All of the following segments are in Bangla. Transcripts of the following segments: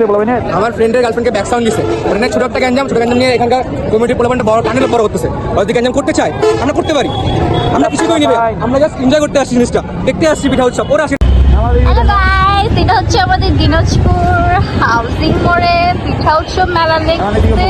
গেছে বলবেন আমার ফ্রেন্ডের গার্লফ্রেন্ডকে ব্যাক সাউন্ড দিছে। ওটা ছোট একটা গ্যাঞ্জাম ছোট গ্যাঞ্জাম নিয়ে এখানকার কমিটি পোলাপানটা বড় টানেল বড় করতেছে। ওরা যদি গ্যাঞ্জাম করতে চায় আমরা করতে পারি। আমরা কিছু করে নেবে। আমরা জাস্ট এনজয় করতে আসছি জিনিসটা। দেখতে আসছি পিঠা উৎসব। ওরা আসে আমাদের এটা হচ্ছে আমাদের দিনাজপুর হাউসিং মোড়ে পিঠা উৎসব মেলা লেগেছে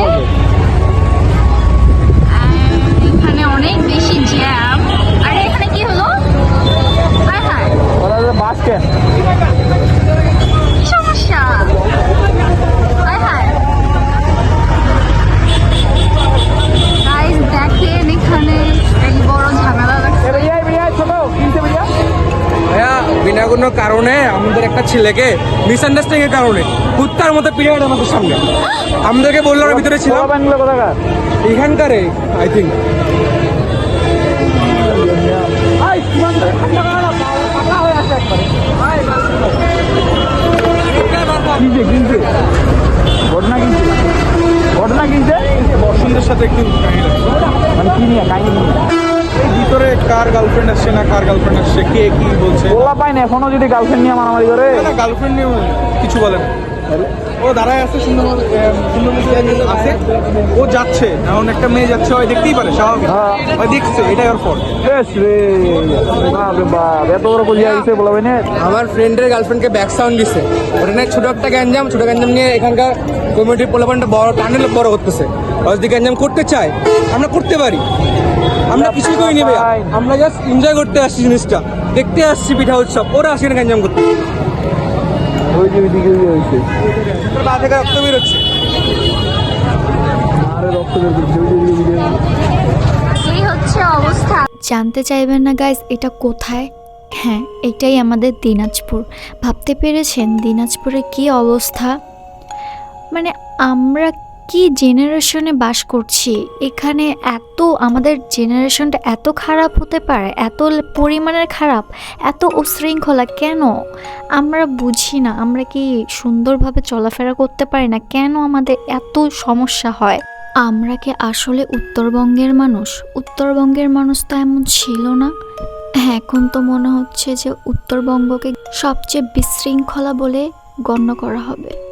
কোনো কারণে আমাদের একটা ছেলেকে মিসআন্ডারস্ট্যান্ডিং এর কারণে কুত্তার মতো গেল আমাদের সামনে। আমাদেরকে বলল ওরা ভিতরে ছিল এখানকারে আই থিঙ্ক কিনছে কিনছে? ঘটনা কিনছে? ঘটনা কিনছে বসন্তের সাথে একটু মানে কি নিয়ে? কাহিনী নিয়ে। ভিতরে কার গার্লফ্রেন্ড আসছে না কার গার্লফ্রেন্ড আসছে কে কি বলছে? পোলা পাই না এখনও যদি গার্লফ্রেন্ড নিয়ে মারামারি করে। না গার্লফ্রেন্ড নিয়ে কিছু বলে না। ও দাঁড়ায় আছে সুন্দর সুন্দর আছে। ও যাচ্ছে এখন একটা মেয়ে যাচ্ছে ওই দেখতেই পারে স্বাভাবিক। হ্যাঁ। ওই দেখছে এটাই ওর ফল এত বড় কলিয়া গেছে পোলাপাই না আমার ফ্রেন্ডের গার্লফ্রেন্ডকে ব্যাক সাউন্ড দিছে। ওটা নিয়ে ছোট একটা গ্যাঞ্জাম ছোট গ্যাঞ্জাম নিয়ে এখানকার কমিটির পোলাপানটা বড় টানেল বড় করতেছে। ওরা যদি গ্যাঞ্জাম করতে চায় আমরা করতে পারি। আমরা কিছু করি নেবে আমরা জাস্ট এনজয় করতে আসছি জিনিসটা। দেখতে আসছি পিঠা উৎসব। ওরা আসে না গ্যাঞ্জাম করতে। ওই যে ওইদিকে ওই হয়েছে পা থেকে রক্ত বেরোচ্ছে আরে রক্ত বের ওই যে ওইদিকে ওইদিকে। এই হচ্ছে অবস্থা। জানতে চাইবেন না গাইজ এটা কোথায়? হ্যাঁ এটাই আমাদের দিনাজপুর। ভাবতে পেরেছেন দিনাজপুরে কি অবস্থা? মানে আমরা কি জেনারেশনে বাস করছি? এখানে এত, আমাদের জেনারেশনটা এত খারাপ হতে পারে, এত পরিমাণের খারাপ, এত উশৃঙ্খলা কেন? আমরা বুঝি না, আমরা কি সুন্দরভাবে চলাফেরা করতে পারি না? কেন আমাদের এত সমস্যা হয়? আমরা কি আসলে উত্তরবঙ্গের মানুষ? উত্তরবঙ্গের মানুষ তো এমন ছিল না? হ্যাঁ এখন তো মনে হচ্ছে যে উত্তরবঙ্গকে সবচেয়ে বিশৃঙ্খলা বলে গণ্য করা হবে।